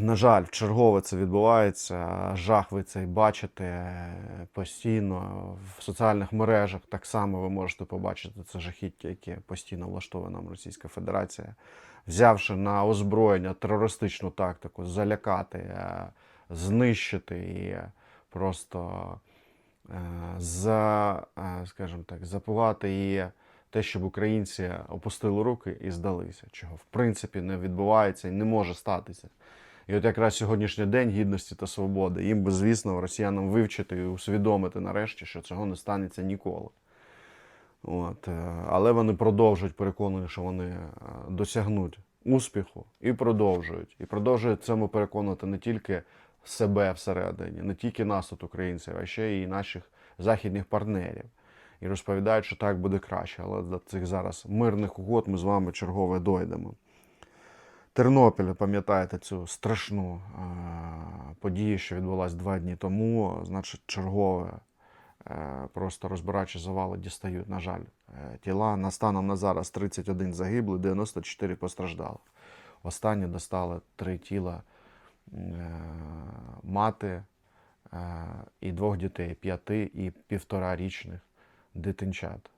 на жаль, вчергове це відбувається. Жах ви цей бачите постійно в соціальних мережах. Так само ви можете побачити це жахіття, яке постійно влаштовує нам Російська Федерація, взявши на озброєння терористичну тактику, залякати, е, знищити і просто е, за, е, скажімо так, запувати і те, щоб українці опустили руки і здалися, чого в принципі не відбувається і не може статися. І от якраз сьогоднішній день гідності та свободи, їм би, звісно, росіянам вивчити і усвідомити нарешті, що цього не станеться ніколи. От, е, але вони продовжують переконані, що вони е, досягнуть успіху і продовжують. І продовжують цьому переконувати не тільки себе всередині, не тільки нас, тут, українців, а ще й наших західних партнерів. І розповідають, що так буде краще. Але до цих зараз мирних угод ми з вами чергове дойдемо. Тернопіль, пам'ятаєте цю страшну е, подію, що відбулася два дні тому. Значить, чергове е, просто розбирачі завали дістають, на жаль, е, тіла. На станом на зараз 31 загиблий, 94 постраждали. Останні достали три тіла е, мати е, і двох дітей, п'яти і півторарічних дитинчат.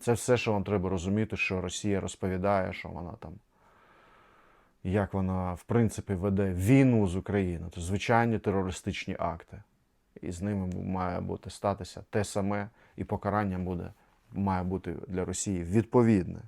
Це все, що вам треба розуміти, що Росія розповідає, що вона там як вона в принципі веде війну з Україною, то звичайні терористичні акти. І з ними має бути статися те саме, і покарання буде має бути для Росії відповідне.